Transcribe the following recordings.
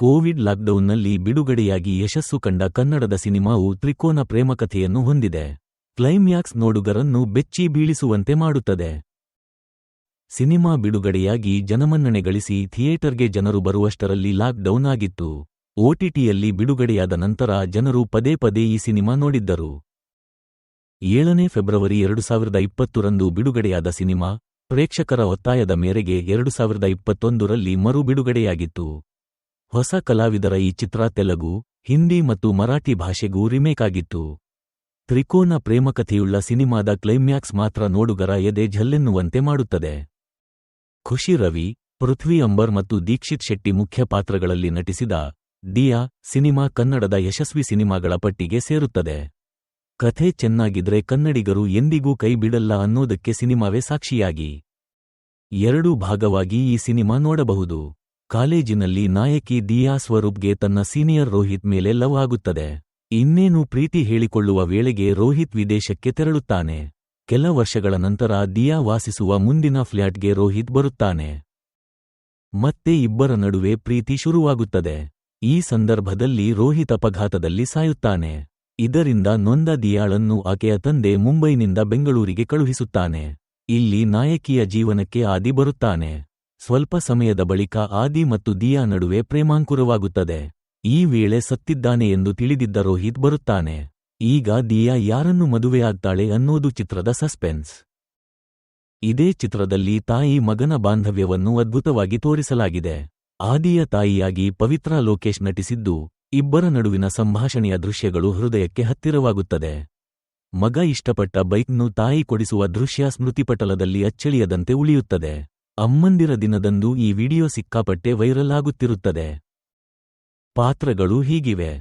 Covid ಲಾಕ್ಡೌನ್ನಲ್ಲಿ ಬಿಡುಗಡೆಯಾಗಿ ಯಶಸ್ಸು ಕಂಡ ಕನ್ನಡದ ಸಿನಿಮಾವು ತ್ರಿಕೋನ ಪ್ರೇಮಕಥೆಯನ್ನು ಹೊಂದಿದೆ. ಕ್ಲೈಮ್ಯಾಕ್ಸ್ ನೋಡುಗರನ್ನು ಬೆಚ್ಚಿ ಬೀಳಿಸುವಂತೆ ಮಾಡುತ್ತದೆ. ಸಿನಿಮಾ ಬಿಡುಗಡೆಯಾಗಿ ಜನಮನ್ನಣೆ ಗಳಿಸಿ ಥಿಯೇಟರ್ಗೆ ಜನರು ಬರುವಷ್ಟರಲ್ಲಿ ಲಾಕ್ಡೌನ್ ಆಗಿತ್ತು. ಓಟಿಟಿಯಲ್ಲಿ ಬಿಡುಗಡೆಯಾದ ನಂತರ ಜನರು ಪದೇ ಪದೇ ಈ ಸಿನಿಮಾ ನೋಡಿದ್ದರು. ಏಳನೇ ಫೆಬ್ರವರಿ ಎರಡು ಸಾವಿರದ ಇಪ್ಪತ್ತರಂದು ಬಿಡುಗಡೆಯಾದ ಸಿನಿಮಾ, ಪ್ರೇಕ್ಷಕರ ಒತ್ತಾಯದ ಮೇರೆಗೆ ಎರಡು ಸಾವಿರದ ಇಪ್ಪತ್ತೊಂದರಲ್ಲಿ ಮರು ಬಿಡುಗಡೆಯಾಗಿತ್ತು. ಹೊಸ ಕಲಾವಿದರ ಈ ಚಿತ್ರ ತೆಲುಗು, ಹಿಂದಿ ಮತ್ತು ಮರಾಠಿ ಭಾಷೆಗೂ ರಿಮೇಕ್ ಆಗಿತ್ತು. ತ್ರಿಕೋನ ಪ್ರೇಮಕಥೆಯುಳ್ಳ ಸಿನಿಮಾದ ಕ್ಲೈಮ್ಯಾಕ್ಸ್ ಮಾತ್ರ ನೋಡುಗರ ಎದೆ ಝಲ್ಲೆನ್ನುವಂತೆ ಮಾಡುತ್ತದೆ. ಖುಷಿ ರವಿ, ಪೃಥ್ವಿ ಅಂಬರ್ ಮತ್ತು ದೀಕ್ಷಿತ್ ಶೆಟ್ಟಿ ಮುಖ್ಯ ಪಾತ್ರಗಳಲ್ಲಿ ನಟಿಸಿದ ದಿಯಾ ಸಿನಿಮಾ ಕನ್ನಡದ ಯಶಸ್ವಿ ಸಿನಿಮಾಗಳ ಪಟ್ಟಿಗೆ ಸೇರುತ್ತದೆ. ಕಥೆ ಚೆನ್ನಾಗಿದ್ರೆ ಕನ್ನಡಿಗರು ಎಂದಿಗೂ ಕೈ ಬಿಡಲ್ಲ ಅನ್ನೋದಕ್ಕೆ ಸಿನಿಮಾವೇ ಸಾಕ್ಷಿಯಾಗಿ. ಎರಡೂ ಭಾಗವಾಗಿ ಈ ಸಿನಿಮಾ ನೋಡಬಹುದು. ಕಾಲೇಜಿನಲ್ಲಿ ನಾಯಕಿ ದಿಯಾ ಸ್ವರೂಪ್ಗೆ ತನ್ನ ಸೀನಿಯರ್ ರೋಹಿತ್ ಮೇಲೆ ಲವ್ ಆಗುತ್ತದೆ. ಇನ್ನೇನು ಪ್ರೀತಿ ಹೇಳಿಕೊಳ್ಳುವ ವೇಳೆಗೆ ರೋಹಿತ್ ವಿದೇಶಕ್ಕೆ ತೆರಳುತ್ತಾನೆ. ಕೆಲ ವರ್ಷಗಳ ನಂತರ ದಿಯಾ ವಾಸಿಸುವ ಮುಂದಿನ ಫ್ಲ್ಯಾಟ್ಗೆ ರೋಹಿತ್ ಬರುತ್ತಾನೆ. ಮತ್ತೆ ಇಬ್ಬರ ನಡುವೆ ಪ್ರೀತಿ ಶುರುವಾಗುತ್ತದೆ. ಈ ಸಂದರ್ಭದಲ್ಲಿ ರೋಹಿತ್ ಅಪಘಾತದಲ್ಲಿ ಸಾಯುತ್ತಾನೆ. ಇದರಿಂದ ನೊಂದ ದಿಯಾಳನ್ನು ಆಕೆಯ ತಂದೆ ಮುಂಬೈನಿಂದ ಬೆಂಗಳೂರಿಗೆ ಕಳುಹಿಸುತ್ತಾನೆ. ಇಲ್ಲಿ ನಾಯಕಿಯ ಜೀವನಕ್ಕೆ ಆದಿ ಬರುತ್ತಾನೆ. ಸ್ವಲ್ಪ ಸಮಯದ ಬಳಿಕ ಆದಿ ಮತ್ತು ದಿಯಾ ನಡುವೆ ಪ್ರೇಮಾಂಕುರವಾಗುತ್ತದೆ. ಈ ವೇಳೆ ಸತ್ತಿದ್ದಾನೆ ಎಂದು ತಿಳಿದಿದ್ದ ರೋಹಿತ್ ಬರುತ್ತಾನೆ. ಈಗ ದಿಯಾ ಯಾರನ್ನು ಮದುವೆಯಾಗ್ತಾಳೆ ಅನ್ನೋದು ಚಿತ್ರದ ಸಸ್ಪೆನ್ಸ್. ಇದೇ ಚಿತ್ರದಲ್ಲಿ ತಾಯಿ ಮಗನ ಬಾಂಧವ್ಯವನ್ನು ಅದ್ಭುತವಾಗಿ ತೋರಿಸಲಾಗಿದೆ. ಆದಿಯ ತಾಯಿಯಾಗಿ ಪವಿತ್ರ ಲೋಕೇಶ್ ನಟಿಸಿದ್ದು, ಇಬ್ಬರ ನಡುವಿನ ಸಂಭಾಷಣೆಯ ದೃಶ್ಯಗಳು ಹೃದಯಕ್ಕೆ ಹತ್ತಿರವಾಗುತ್ತದೆ. ಮಗ ಇಷ್ಟಪಟ್ಟ ಬೈಕ್ನು ತಾಯಿ ಕೊಡಿಸುವ ದೃಶ್ಯ ಸ್ಮೃತಿಪಟಲದಲ್ಲಿ ಅಚ್ಚಳಿಯದಂತೆ ಉಳಿಯುತ್ತದೆ. ಅಮ್ಮಂದಿರ ದಿನದಂದು ಈ ವಿಡಿಯೋ ಸಿಕ್ಕಾಪಟ್ಟೆ ವೈರಲ್ ಆಗುತ್ತಿರುತ್ತದೆ. ಪಾತ್ರಗಳು ಹೀಗಿವೆ.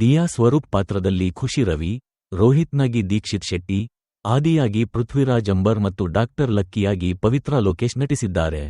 ದಿಯಾ ಸ್ವರೂಪ್ ಪಾತ್ರದಲ್ಲಿ ಖುಷಿ ರವಿ ರೋಹಿತ್ನಾಗಿ ದೀಕ್ಷಿತ್ ಶೆಟ್ಟಿ, ಆದಿಯಾಗಿ ಪೃಥ್ವಿರಾಜ್ ಅಂಬರ್ ಮತ್ತು ಡಾಕ್ಟರ್ ಲಕ್ಕಿಯಾಗಿ ಪವಿತ್ರಾ ಲೋಕೇಶ್ ನಟಿಸಿದ್ದಾರೆ.